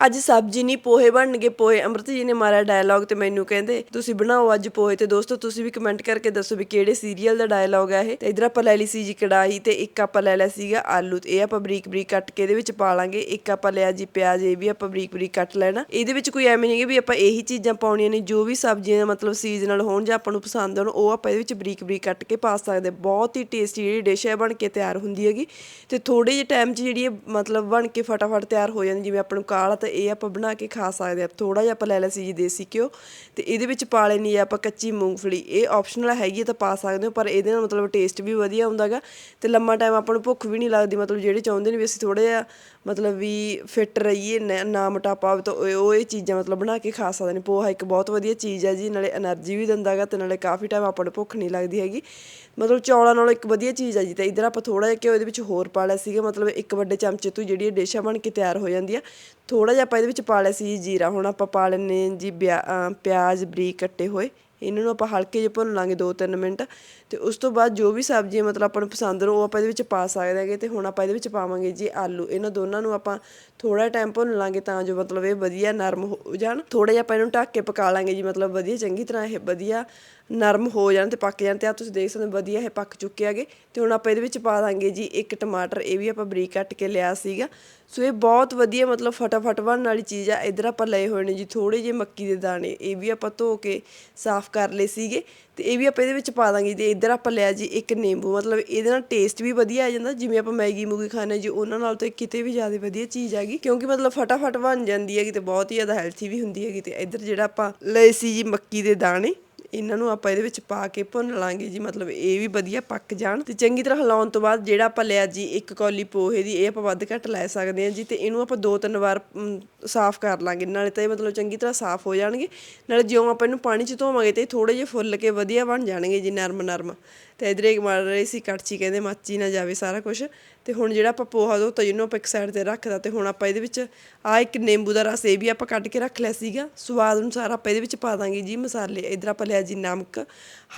ਅੱਜ ਸਬਜ਼ੀ ਨਹੀਂ, ਪੋਹੇ ਬਣਨਗੇ, ਪੋਹੇ। ਅੰਮ੍ਰਿਤ ਜੀ ਨੇ ਮਾਰਿਆ ਡਾਇਲੌਗ ਤੇ ਮੈਨੂੰ ਕਹਿੰਦੇ, ਤੁਸੀਂ ਬਣਾਓ ਅੱਜ ਪੋਹੇ ਤੇ ਦੋਸਤੋ, ਤੁਸੀਂ ਵੀ ਕਮੈਂਟ ਕਰਕੇ ਦੱਸੋ ਵੀ ਕਿਹੜੇ ਸੀਰੀਅਲ ਦਾ ਡਾਇਲੌਗ ਹੈ ਇਹ? ਤੇ ਇਧਰ ਆਪਾਂ ਲੈ ਲਈ ਸੀ ਜੀ ਕੜਾਹੀ ਤੇ ਇੱਕ ਆਪਾਂ ਲੈ ਲਿਆ ਸੀਗਾ ਆਲੂ। ਤੇ ਇਹ ਆਪਾਂ ਬਰੀਕ ਬਰੀਕ ਕੱਟ ਕੇ ਇਹਦੇ ਵਿੱਚ ਪਾ ਲਾਂਗੇ। ਇੱਕ ਆਪਾਂ ਲਿਆ ਜੀ ਪਿਆਜ਼, ਇਹ ਵੀ ਆਪਾਂ ਬਰੀਕ ਬਰੀਕ ਕੱਟ ਲੈਣਾ। ਇਹਦੇ ਵਿੱਚ ਕੋਈ ਐਵੇਂ ਨਹੀਂ ਹੈ ਵੀ ਆਪਾਂ ਇਹੀ ਚੀਜ਼ਾਂ ਪਾਉਣੀਆਂ ਨੇ, ਜੋ ਵੀ ਸਬਜ਼ੀਆਂ ਮਤਲਬ ਸੀਜ਼ਨਲ ਹੋਣ ਜਾਂ ਆਪਾਂ ਨੂੰ ਪਸੰਦ ਹੋਣ, ਉਹ ਆਪਾਂ ਇਹਦੇ ਵਿੱਚ ਬਰੀਕ ਬਰੀਕ ਕੱਟ ਕੇ ਪਾ ਸਕਦੇ ਬਹੁਤ ਹੀ ਟੇਸਟੀ ਜਿਹੜੀ ਡਿਸ਼ ਹੈ ਬਣ ਕੇ ਤਿਆਰ ਹੁੰਦੀ ਹੈਗੀ। ਤੇ ਥੋੜੇ ਜਿਹੇ ਟਾਈਮ 'ਚ ਜਿਹੜੀ ਇਹ ਮਤਲਬ ਬਣ ਕੇ ਫਟਾਫਟ ਤਿਆਰ ਹੋ ਜਾਂਦੀ, ਜਿਵੇਂ ਆਪਾਂ ਨੂੰ ਕਾਲਾ ਤਾਂ ਇਹ ਆਪਾਂ ਬਣਾ ਕੇ ਖਾ ਸਕਦੇ ਆ ਥੋੜਾ ਜਿਹਾ ਆਪਾਂ ਲੈ ਲਿਆ ਸੀ ਜੀ ਦੇਸੀ ਘਿਓ ਤੇ ਇਹਦੇ ਵਿੱਚ ਪਾ ਲੈਣੀ ਆ ਆਪਾਂ ਕੱਚੀ ਮੂੰਗਫਲੀ। ਇਹ ਆਪਸ਼ਨਲ ਹੈਗੀ ਤਾਂ ਪਾ ਸਕਦੇ ਹੋ, ਪਰ ਇਹਦੇ ਨਾਲ ਮਤਲਬ ਟੇਸਟ ਵੀ ਵਧੀਆ ਹੁੰਦਾਗਾ ਤੇ ਲੰਮਾ ਟਾਈਮ ਆਪਾਂ ਨੂੰ ਭੁੱਖ ਵੀ ਨਹੀਂ ਲੱਗਦੀ। ਮਤਲਬ ਜਿਹੜੇ ਚਾਹੁੰਦੇ ਨੇ ਵੀ ਅਸੀਂ ਥੋੜਾ ਜਿਹਾ ਮਤਲਬ ਵੀ ਫਿੱਟ ਰਹੀਏ, ਨਾ ਮਟਾਪਾ ਆਵੇ ਤਾਂ ਉਹ ਇਹ ਚੀਜ਼ਾਂ ਮਤਲਬ ਬਣਾ ਕੇ ਖਾ ਸਕਦੇ ਨੇ। ਪੋਹਾ ਇੱਕ ਬਹੁਤ ਵਧੀਆ ਚੀਜ਼ ਹੈ ਜੀ, ਨਾਲੇ એનર્ਜੀ ਵੀ ਦਿੰਦਾਗਾ ਤੇ ਨਾਲੇ ਕਾਫੀ ਟਾਈਮ ਆਪਾਂ ਨੂੰ ਭੁੱਖ ਨਹੀਂ ਲੱਗਦੀ ਹੈਗੀ। ਮਤਲਬ ਚੌਲਾਂ ਨਾਲ ਇੱਕ ਵਧੀਆ ਚੀਜ਼ ਹੈ ਜੀ ਤੇ ਇਧਰ ਆਪਾਂ ਥੋੜਾ ਜਿਹਾ ਘਿਓ ਇਹਦੇ ਵਿੱਚ ਹੋਰ ਪਾ ਲਿਆ ਸੀਗਾ। ਮਤਲਬ ਇੱਕ ਵੱਡੇ ਚਮਚੇ ਤੋਂ ਜਿਹੜੀ ਇਹ ਡਿਸ਼ ਬਣ ਕੇ ਤਿਆਰ ਹੋ ਜਾਂਦੀ ਆ ਥੋੜਾ ਜਿਹਾ ਆਪਾਂ ਇਹਦੇ ਵਿੱਚ ਪਾ ਲਿਆ ਸੀ ਜੀ ਜੀਰਾ। ਹੁਣ ਆਪਾਂ ਪਾ ਲੈਣੇ ਜੀ ਬਿਆ- ਪਿਆਜ਼, ਬਰੀਕ ਕੱਟੇ ਹੋਏ। ਇਹਨਾਂ ਨੂੰ ਆਪਾਂ ਹਲਕੇ ਜਿਹੇ ਭੁੰਨ ਲਾਂਗੇ 2-3 ਮਿੰਟ। ਤੇ ਉਸ ਤੋਂ ਬਾਅਦ ਜੋ ਵੀ ਸਬਜ਼ੀ ਮਤਲਬ ਆਪਾਂ ਨੂੰ ਪਸੰਦ ਹੋ ਉਹ ਆਪਾਂ ਇਹਦੇ ਵਿੱਚ ਪਾ ਸਕਦੇ ਹੈਗੇ। ਤੇ ਹੁਣ ਆਪਾਂ ਇਹਦੇ ਵਿੱਚ ਪਾਵਾਂਗੇ ਜੀ ਆਲੂ। ਇਹਨਾਂ ਦੋਨਾਂ ਨੂੰ ਆਪਾਂ ਥੋੜਾ ਟਾਈਮ ਭੁੰਨ ਲਾਂਗੇ ਤਾਂ ਜੋ ਮਤਲਬ ਇਹ ਵਧੀਆ ਨਰਮ ਹੋ ਜਾਣ। ਥੋੜਾ ਜਿਹਾ ਆਪਾਂ ਇਹਨੂੰ ਢੱਕ ਕੇ ਪਕਾ ਲਾਂਗੇ ਜੀ। ਮਤਲਬ ਵਧੀਆ, ਚੰਗੀ ਤਰ੍ਹਾਂ ਇਹ ਵਧੀਆ ਨਰਮ ਹੋ ਜਾਣ ਤੇ ਪੱਕ ਜਾਣ ਤੇ ਆ ਤੁਸੀਂ ਦੇਖ ਸਕਦੇ ਹੋ ਵਧੀਆ ਇਹ ਪੱਕ ਚੁੱਕੇ ਹੈਗੇ। ਤੇ ਹੁਣ ਆਪਾਂ ਇਹਦੇ ਵਿੱਚ ਪਾ ਦਾਂਗੇ ਜੀ ਇੱਕ ਟਮਾਟਰ, ਇਹ ਵੀ ਆਪਾਂ ਬਰੀਕ ਕੱਟ ਕੇ ਲਿਆ ਸੀਗਾ। ਸੋ ਇਹ ਬਹੁਤ ਵਧੀਆ ਮਤਲਬ ਫਟਾਫਟ ਬਣਨ ਵਾਲੀ ਚੀਜ਼ ਆ। ਇਧਰ ਆਪਾਂ ਲਏ ਹੋਏ ਨੇ ਜੀ ਥੋੜੇ ਜਿਹੇ ਮੱਕੀ ਦੇ ਦਾਣੇ, ਇਹ ਵੀ ਆਪਾਂ ਧੋ ਕੇ ਸਾਫ਼ ਕਰ ਲਏ ਸੀਗੇ। ਤੇ ਇਹ ਵੀ ਆਪਾਂ ਇਹਦੇ ਵਿੱਚ ਪਾ ਦਾਂਗੇ ਤੇ ਇਧਰ ਆਪਾਂ ਲਿਆ ਜੀ ਇੱਕ ਨਿੰਬੂ, ਮਤਲਬ ਇਹਦੇ ਨਾਲ ਟੇਸਟ ਵੀ ਵਧੀਆ ਆ ਜਾਂਦਾ। ਜਿਵੇਂ ਆਪਾਂ ਮੈਗੀ ਮੂਗੀ ਖਾਣੇ ਜੀ, ਉਹਨਾਂ ਨਾਲ ਤਾਂ ਕਿਤੇ ਵੀ ਜ਼ਿਆਦਾ ਵਧੀਆ ਚੀਜ਼ ਹੈਗੀ ਕਿਉਂਕਿ ਮਤਲਬ ਫਟਾਫਟ ਬਣ ਜਾਂਦੀ ਹੈਗੀ ਤੇ ਬਹੁਤ ਹੀ ਜ਼ਿਆਦਾ ਹੈਲਥੀ ਵੀ ਹੁੰਦੀ ਹੈਗੀ। ਤੇ ਇਧਰ ਜਿਹੜਾ ਆਪਾਂ ਲਏ ਸੀ ਜੀ ਮੱਕੀ ਦੇ ਦਾਣੇ ਇਹਨਾਂ ਨੂੰ ਆਪਾਂ ਇਹਦੇ ਵਿੱਚ ਪਾ ਕੇ ਭੁੰਨ ਲਾਂਗੇ ਜੀ, ਮਤਲਬ ਇਹ ਵੀ ਵਧੀਆ ਪੱਕ ਜਾਣ। ਤੇ ਚੰਗੀ ਤਰ੍ਹਾਂ ਹਿਲਾਉਣ ਤੋਂ ਬਾਅਦ ਜਿਹੜਾ ਆਪਾਂ ਲਿਆ ਜੀ, ਇੱਕ ਕੌਲੀ ਪੋਹੇ ਦੀ, ਇਹ ਆਪਾਂ ਵੱਧ ਘੱਟ ਲੈ ਸਕਦੇ ਹਾਂ ਜੀ, ਤੇ ਇਹਨੂੰ ਆਪਾਂ ਦੋ ਤਿੰਨ ਵਾਰ ਸਾਫ਼ ਕਰ ਲਾਂਗੇ। ਨਾਲੇ ਤਾਂ ਇਹ ਮਤਲਬ ਚੰਗੀ ਤਰ੍ਹਾਂ ਸਾਫ਼ ਹੋ ਜਾਣਗੇ। ਨਾਲੇ ਜਿਉਂ ਆਪਾਂ ਇਹਨੂੰ ਪਾਣੀ 'ਚ ਧੋਵਾਂਗੇ ਤੇ ਥੋੜੇ ਜਿਹੇ ਫੁੱਲ ਕੇ ਵਧੀਆ ਬਣ ਜਾਣਗੇ ਜੀ, ਨਰਮ ਨਰਮ। ਤੇ ਇਧਰ ਇੱਕ ਮਾਰ ਰਹੀ ਸੀ ਕੜਛੀ ਕਹਿੰਦੇ, ਮੱਚੀ ਨਾ ਜਾਵੇ ਸਾਰਾ ਕੁਝ ਤੇ ਹੁਣ ਜਿਹੜਾ ਆਪਾਂ ਪੋਹਾ ਦੋ ਤਾਂ ਜਿਹਨੂੰ ਆਪਾਂ ਇੱਕ ਸਾਈਡ ਤੇ ਰੱਖਦਾ ਤੇ ਹੁਣ ਆਪਾਂ ਇਹਦੇ ਵਿੱਚ ਆ ਇੱਕ ਨਿੰਬੂ ਦਾ ਰਸ ਇਹ ਵੀ ਆਪਾਂ ਕੱਢ ਕੇ ਰੱਖ ਲਿਆ ਸੀਗਾ। ਸਵਾਦ ਅਨੁਸਾਰ ਆਪਾਂ ਇਹਦੇ ਵਿੱਚ ਪਾ ਦਾਂਗੇ ਜੀ ਮਸਾਲੇ। ਇਧਰ ਆਪਾਂ ਲਿਆ ਜੀ ਨਮਕ।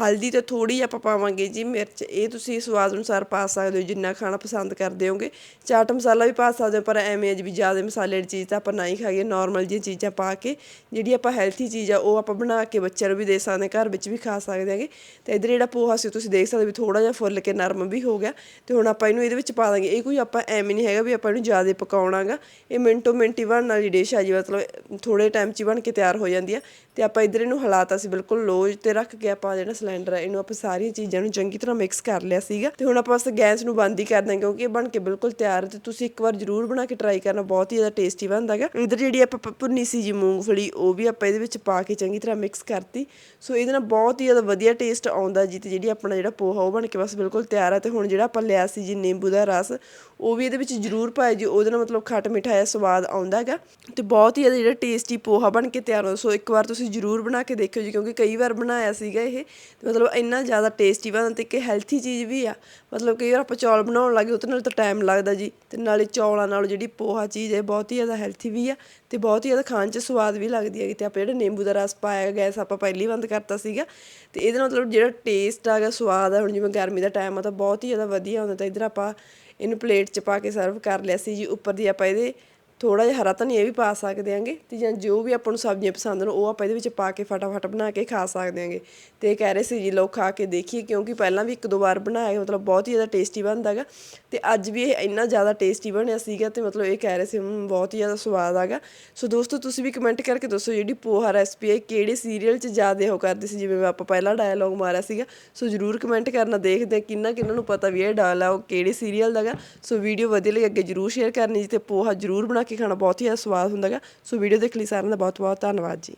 ਹਲਦੀ ਤਾਂ ਥੋੜੀ ਜਿਹੀ ਆਪਾਂ ਪਾਵਾਂਗੇ ਜੀ, ਮਿਰਚ, ਇਹ ਤੁਸੀਂ ਸਵਾਦ ਅਨੁਸਾਰ ਪਾ ਸਕਦੇ ਹੋ, ਜਿੰਨਾ ਖਾਣਾ ਪਸੰਦ ਕਰਦੇ ਹੋਗੇ। ਚਾਟ ਮਸਾਲਾ ਵੀ ਪਾ ਸਕਦੇ ਹੋ, ਪਰ ਐਵੇਂ ਜੀ ਵੀ ਜ਼ਿਆਦਾ ਮਸਾਲੇ ਵਾਲੀ ਚੀਜ਼ ਤਾਂ ਆਪਾਂ ਨਾ ਹੀ ਖਾਈਏ ਨਾਰਮਲ ਜਿਹੀਆਂ ਚੀਜ਼ਾਂ ਪਾ ਕੇ। ਜਿਹੜੀ ਆਪਾਂ ਹੈਲਥੀ ਚੀਜ਼ ਆ, ਉਹ ਆਪਾਂ ਬਣਾ ਕੇ ਬੱਚਿਆਂ ਨੂੰ ਵੀ ਦੇ ਸਕਦੇ ਹਾਂ, ਘਰ ਵਿੱਚ ਵੀ ਖਾ ਸਕਦੇ ਹੈਗੇ। ਤੇ ਇਧਰ ਜਿਹੜਾ ਪੋਹਾ ਸੀ ਤੁਸੀਂ ਦੇਖ ਸਕਦੇ ਵੀ ਥੋੜਾ ਜਿਹਾ ਫੁੱਲ ਕੇ ਨਰਮ ਵੀ ਹੋ ਗਿਆ। ਤੇ ਹੁਣ ਆਪਾਂ ਇਹਨੂੰ ਇਹਦੇ ਵਿੱਚ ਪਾ ਦਾਂਗੇ। ਇਹ ਕੋਈ ਆਪਾਂ ਐਵੇਂ ਨਹੀਂ ਹੈਗਾ ਵੀ ਆਪਾਂ ਇਹਨੂੰ ਜ਼ਿਆਦਾ ਪਕਾਉਣਾਗਾ। ਇਹ ਮਿੰਟੋ ਮਿੰਟ ਹੀ ਬਣਨ ਵਾਲੀ ਡਿਸ਼ ਆ ਜੀ, ਮਤਲਬ ਥੋੜੇ ਟਾਈਮ 'ਚ ਹੀ ਬਣ ਕੇ ਤਿਆਰ ਹੋ ਜਾਂਦੀ ਆ। ਤੇ ਆਪਾਂ ਇਧਰ ਇਹਨੂੰ ਹਲਾਤਾ ਸੀ, ਬਿਲਕੁਲ ਲੋ ਤੇ ਰੱਖ ਕੇ ਆਪਾਂ ਜਿਹੜਾ ਸਿਲੰਡਰ ਹੈ, ਇਹਨੂੰ ਆਪਾਂ ਸਾਰੀਆਂ ਚੀਜ਼ਾਂ ਨੂੰ ਚੰਗੀ ਤਰ੍ਹਾਂ ਮਿਕਸ ਕਰ ਲਿਆ ਸੀਗਾ। ਤੇ ਹੁਣ ਆਪਾਂ ਬਸ ਗੈਸ ਨੂੰ ਬੰਦ ਹੀ ਕਰ ਦਾਂਗੇ ਕਿਉਂਕਿ ਇਹ ਬਣ ਕੇ ਬਿਲਕੁਲ ਤਿਆਰ ਹੈ ਤੇ ਤੁਸੀਂ ਇੱਕ ਵਾਰ ਜ਼ਰੂਰ ਬਣਾ ਕੇ ਟਰਾਈ ਕਰਨਾ, ਬਹੁਤ ਹੀ ਜ਼ਿਆਦਾ ਟੇਸਟੀ ਬਣਦਾ ਹੈਗਾ। ਇਧਰ ਜਿਹੜੀ ਆਪਾਂ ਭੁੰਨੀ ਸੀ ਜੀ ਮੂੰਗਫਲੀ, ਉਹ ਵੀ ਆਪਾਂ ਇਹਦੇ ਵਿੱਚ ਪਾ ਕੇ ਚੰਗੀ ਤਰ੍ਹਾਂ ਮਿਕਸ ਕਰਤੀ। ਸੋ ਇਹਦੇ ਨਾਲ ਬਹੁਤ ਹੀ ਜ਼ਿਆਦਾ ਵਧੀਆ ਟੇਸਟ ਆਉਂਦਾ ਜੀ, ਤੇ ਜਿਹੜੀ ਆਪਣਾ ਜਿਹੜਾ ਪੋਹਾ, ਉਹ ਬਣ ਕੇ ਬਸ ਬਿਲਕੁਲ ਤਿਆਰ ਹੈ। ਤੇ ਹੁਣ ਜਿਹੜਾ ਆਪਾਂ ਲਿਆ ਸੀ ਜੀ ਨਿੰਬੂ ਦਾ ਰਸ, ਉਹ ਵੀ ਇਹਦੇ ਵਿੱਚ ਜ਼ਰੂਰ ਪਾਇਆ ਜੀ, ਉਹਦੇ ਨਾਲ ਮਤਲਬ ਖੱਟ ਮਿੱਠਾ ਜਿਹਾ ਸਵਾਦ ਆਉਂਦਾ ਹੈਗਾ। ਤੇ ਬਹੁਤ ਹੀ ਜ਼ਿਆਦਾ ਜਿਹੜਾ ਟੇਸਟੀ ਪੋਹਾ ਬਣ ਕੇ ਤਿਆਰ ਹੋ ਸੋ ਇੱਕ ਵਾਰ ਤੁਸੀਂ ਜ਼ਰੂਰ ਬਣਾ ਕੇ ਦੇਖਿਓ ਜੀ, ਕਿਉਂਕਿ ਕਈ ਵਾਰ ਬਣਾਇਆ ਸੀਗਾ ਇਹ, ਤੇ ਮਤਲਬ ਇੰਨਾ ਜ਼ਿਆਦਾ ਟੇਸਟੀ ਬਣਦਾ ਤੇ ਇੱਕ ਹੈਲਥੀ ਚੀਜ਼ ਵੀ ਆ। ਮਤਲਬ ਕਿ ਯਾਰ ਆਪਾਂ ਚੌਲ ਬਣਾਉਣ ਲੱਗੇ ਉਹਦੇ ਨਾਲ ਤਾਂ ਟਾਈਮ ਲੱਗਦਾ ਜੀ, ਤੇ ਨਾਲੇ ਚੌਲਾਂ ਨਾਲ ਜਿਹੜੀ ਪੋਹਾ ਚੀਜ਼ ਹੈ, ਬਹੁਤ ਹੀ ਜ਼ਿਆਦਾ ਹੈਲਥੀ ਵੀ ਆ, ਤੇ ਬਹੁਤ ਹੀ ਜ਼ਿਆਦਾ ਖਾਣ 'ਚ ਸਵਾਦ ਵੀ ਲੱਗਦੀ ਹੈਗੀ। ਤੇ ਆਪਾਂ ਜਿਹੜਾ ਨਿੰਬੂ ਦਾ ਰਸ ਪਾਇਆ, ਗੈਸ ਆਪਾਂ ਪਹਿਲੀ ਬੰਦ ਕਰਤਾ ਸੀਗਾ, ਤੇ ਇਹਦੇ ਨਾਲ ਮਤਲਬ ਜਿਹੜਾ ਟੇਸਟ ਆ ਗਿਆ ਸਵਾਦ ਆ, ਹੁਣ ਜਿਵੇਂ ਗਰਮੀ ਦਾ ਟਾਈਮ ਆ, ਤਾਂ ਬਹੁਤ ਹੀ ਜ਼ਿਆਦਾ ਵਧੀਆ ਹੁੰਦਾ। ਤਾਂ ਇਧਰ ਆਪਾਂ ਇਹਨੂੰ ਪਲੇਟ 'ਚ ਪਾ ਕੇ ਸਰਵ ਕਰ ਲਿਆ ਸੀ ਜੀ, ਉੱਪਰ ਦੀ ਆਪਾਂ ਇਹਦੇ ਥੋੜਾ ਜਿਹਾ ਹਰਾ ਧਨੀਆ ਵੀ ਪਾ ਸਕਦੇ ਆਂਗੇ ਤੇ ਜਾਂ ਜੋ ਵੀ ਆਪਾਂ ਨੂੰ ਸਬਜ਼ੀਆਂ ਪਸੰਦ ਨੇ ਉਹ ਆਪਾਂ ਇਹਦੇ ਵਿੱਚ ਪਾ ਕੇ ਫਟਾਫਟ ਬਣਾ ਕੇ ਖਾ ਸਕਦੇ ਆਂਗੇ। ਤੇ ਇਹ ਕਹਿ ਰਹੇ ਸੀ ਜੀ ਲੋ ਖਾ ਕੇ ਦੇਖੀਏ ਕਿਉਂਕਿ ਪਹਿਲਾਂ ਵੀ ਇੱਕ ਦੋ ਵਾਰ ਬਣਾਇਆ ਮਤਲਬ ਬਹੁਤ ਹੀ ਜ਼ਿਆਦਾ ਟੇਸਟੀ ਬਣਦਾਗਾ ਤੇ ਅੱਜ ਵੀ ਇਹ ਇੰਨਾ ਜ਼ਿਆਦਾ ਟੇਸਟੀ ਬਣਿਆ ਸੀਗਾ ਤੇ ਮਤਲਬ ਇਹ ਕਹਿ ਰਹੇ ਸੀ ਬਹੁਤ ਹੀ ਜ਼ਿਆਦਾ ਸਵਾਦ ਆਗਾ ਸੋ ਦੋਸਤੋ, ਤੁਸੀਂ ਵੀ ਕਮੈਂਟ ਕਰਕੇ ਦੱਸੋ ਜਿਹੜੀ ਪੋਹਾ ਰੈਸਪੀ ਹੈ ਕਿਹੜੇ ਸੀਰੀਅਲ 'ਚ ਜ਼ਿਆਦਾ ਉਹ ਕਰਦੀ ਸੀ? ਜਿਵੇਂ ਆਪਾਂ ਪਹਿਲਾਂ ਡਾਇਲੌਗ ਮਾਰਿਆ ਸੀਗਾ। ਸੋ ਜਰੂਰ ਕਮੈਂਟ ਕਰਨਾ, ਦੇਖਦੇ ਹਾਂ ਕਿੰਨਾ ਕਿੰਨਾ ਨੂੰ ਪਤਾ ਵੀ ਇਹ ਡਾਇਲੌਗ ਕਿਹੜੇ ਸੀਰੀਅਲ ਦਾਗਾ ਸੋ ਵੀਡੀਓ ਵਧੀਆ ਲਈ ਅੱਗੇ ਜਰੂਰ ਸ਼ੇਅਰ ਕਰਨੀ ਜੀ ਤੇ ਪੋਹਾ ਜਰੂਰ ਬਣਾ ਕੇ ਖਾਣਾ ਬਹੁਤ ਹੀ ਜ਼ਿਆਦਾ ਸਵਾਦ ਹੁੰਦਾਗਾ ਸੋ ਵੀਡੀਓ ਦੇਖ ਲਈ ਸਾਰਿਆਂ ਦਾ ਬਹੁਤ ਬਹੁਤ ਧੰਨਵਾਦ ਜੀ।